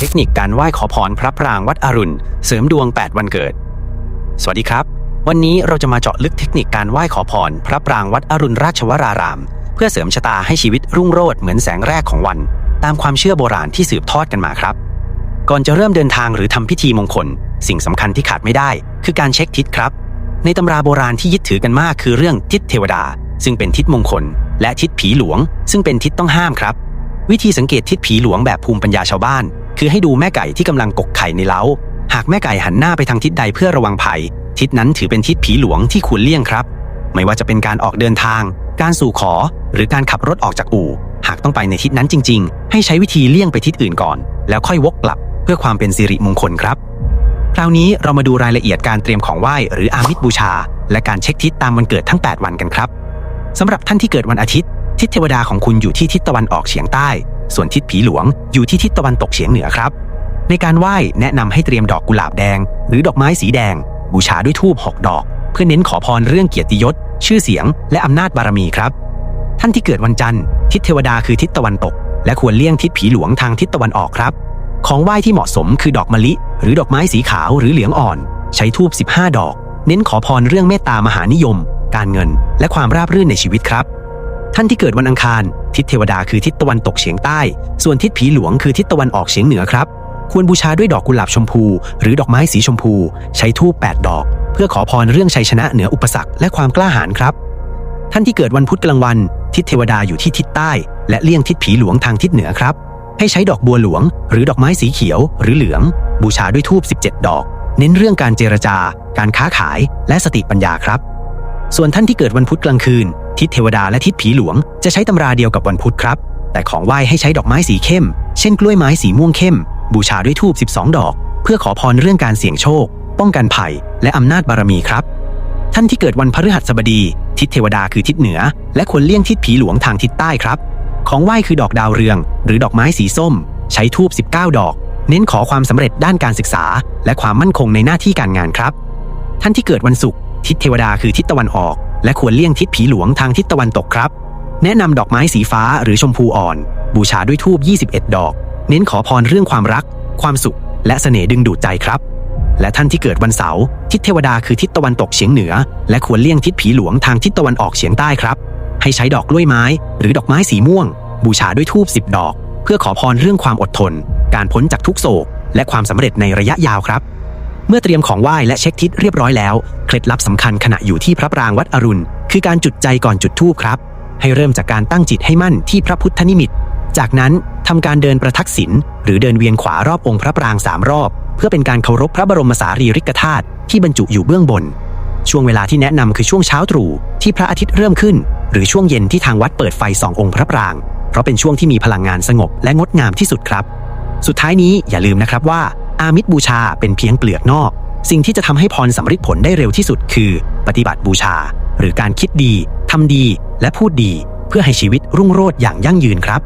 เทคนิคการไหว้ขอพรพระปรางวัดอรุณ เสริมดวง 8 วันเกิด สวัสดีครับ วันนี้เราจะมาเจาะลึกเทคนิคการไหว้ขอพรพระปรางวัดอรุณราชวราราม เพื่อเสริมชะตาให้ชีวิตรุ่งโรจน์เหมือนแสงแรกของวัน ตามความเชื่อโบราณที่สืบทอดกันมาครับ ก่อนจะเริ่มเดินทางหรือทำพิธีมงคล สิ่งสำคัญที่ขาดไม่ได้ คือการเช็คทิศครับ ในตำราโบราณที่ยึดถือกันมากคือเรื่องทิศเทวดา ซึ่งเป็นทิศมงคล และทิศผีหลวง ซึ่งเป็นทิศต้องห้ามครับ วิธีสังเกตทิศผีหลวงแบบภูมิปัญญาชาวบ้าน คือให้ดูแม่ไก่ที่กำลังกกไข่ในเล้า หากแม่ไก่หันหน้าไปทางทิศใดเพื่อระวังภัย ทิศนั้นถือเป็นทิศผีหลวงที่ควรเลี่ยงครับ ไม่ว่าจะเป็นการออกเดินทาง การสู่ขอ หรือการขับรถออกจากอู่ หากต้องไปในทิศนั้นจริง ๆ ให้ใช้วิธีเลี่ยงไปทิศอื่นก่อน แล้วค่อยวกกลับ เพื่อความเป็นสิริมงคลครับคราวนี้เรามาดูรายละเอียดการเตรียมของไหว้หรืออามิตบูชา และการเช็คทิศตามวันเกิดทั้ง 8 วันกันครับสำหรับท่านที่เกิดวันอาทิตย์ ทิศเทวดาของคุณอยู่ที่ทิศตะวันออกเฉียงใต้ ส่วนทิศผีหลวงอยู่ที่ทิศตะวันตกเฉียงเหนือครับ ในการไหว้แนะนำให้เตรียมดอกกุหลาบแดง หรือดอกไม้สีแดง บูชาด้วยธูป6ดอก เพื่อเน้นขอพรเรื่องเกียรติยศ ชื่อเสียง และอำนาจบารมีครับ ท่านที่เกิดวันจันทร์ ทิศเทวดาคือทิศตะวันตก และควรเลี่ยงทิศผีหลวงทางทิศตะวันออกครับ ของไหว้ที่เหมาะสมคือดอกมะลิ หรือดอกไม้สีขาวหรือเหลืองอ่อน ใช้ทูบ15 ดอก เน้นขอพรเรื่องเมตตามหานิยม การเงิน และความราบรื่นในชีวิตครับ ท่านที่เกิดวันอังคาร ทิศเทวดาคือทิศตะวันตกเฉียงใต้ ส่วนทิศผีหลวงคือทิศตะวันออกเฉียงเหนือครับ ควรบูชาด้วยดอกกุหลาบชมพู หรือดอกไม้สีชมพู ใช้ทูบ8ดอก เพื่อขอพรเรื่องชัยชนะเหนืออุปสรรคและความกล้าหาญครับ ท่านที่เกิดวันพุธกลางวัน ทิศเทวดาอยู่ที่ทิศใต้ และเลี่ยงทิศผีหลวงทางทิศเหนือครับ ให้ใช้ดอกบัวหลวง หรือดอกไม้สีเขียวหรือเหลือง บูชาด้วยทูบ17 ดอก เน้นเรื่องการเจรจาการค้าขาย และสติปัญญาครับ ส่วนท่านที่เกิดวันพุธกลางคืน ทิศเทวดาและทิศผีหลวง จะใช้ตำราเดียวกับวันพุธครับ แต่ของไหว้ให้ใช้ดอกไม้สีเข้ม เช่นกล้วยไม้สีม่วงเข้ม บูชาด้วยทูบ12 ดอก เพื่อขอพรเรื่องการเสี่ยงโชค ป้องกันภัย และอำนาจบารมีครับ ท่านที่เกิดวันพฤหัสบดี ทิศเทวดาคือทิศเหนือ และควรเลี่ยงทิศผีหลวงทางทิศใต้ครับ ของไหว้คือดอกดาวเรือง หรือดอกไม้สีส้ม ใช้ทูบ19 ดอก เน้นขอความสำเร็จด้านการศึกษา และความมั่นคงในหน้าที่การงานครับ ท่านที่เกิดวันศุกร์ทิศเทวดาคือทิศตะวันออก และควรเลี่ยงทิศผีหลวงทางทิศตะวันตกครับ แนะนำดอกไม้สีฟ้าหรือชมพูอ่อน บูชาด้วยทูบ21 ดอก เน้นขอพรเรื่องความรัก ความสุข และเสน่ห์ดึงดูดใจครับ และท่านที่เกิดวันเสาร์ทิศเทวดาคือทิศตะวันตกเฉียงเหนือ และควรเลี่ยงทิศผีหลวงทางทิศตะวันออกเฉียงใต้ครับ ให้ใช้ดอกกล้วยไม้ หรือดอกไม้สีม่วง บูชาด้วยทูบ10 ดอก เพื่อขอพรเรื่องความอดทน การพ้นจากทุกโศก และความสำเร็จในระยะยาวครับ เมื่อเตรียมของไหว้และเช็คทิศเรียบร้อยแล้ว เคล็ดลับสำคัญขณะอยู่ที่พระปรางวัดอรุณ คือการจุดใจก่อนจุดธูปครับ ให้เริ่มจากการตั้งจิตให้มั่นที่พระพุทธนิมิต จากนั้นทำการเดินประทักษิณหรือเดินเวียนขวารอบองค์พระปรางสามรอบ เพื่อเป็นการเคารพพระบรมสารีริกธาตุที่บรรจุอยู่เบื้องบน ช่วงเวลาที่แนะนำคือช่วงเช้าตรู่ที่พระอาทิตย์เริ่มขึ้น หรือช่วงเย็นที่ทางวัดเปิดไฟส่ององค์พระปราง เพราะเป็นช่วงที่มีพลังงานสงบและงดงามที่สุดครับ สุดท้ายนี้อย่าลืมนะครับว่า อามิตบูชาเป็นเพียงเปลือกนอก สิ่งที่จะทำให้พรสำเร็จผลได้เร็วที่สุดคือ ปฏิบัติบูชา หรือการคิดดีทำดี และพูดดี เพื่อให้ชีวิตรุ่งโรจน์อย่างยั่งยืนครับ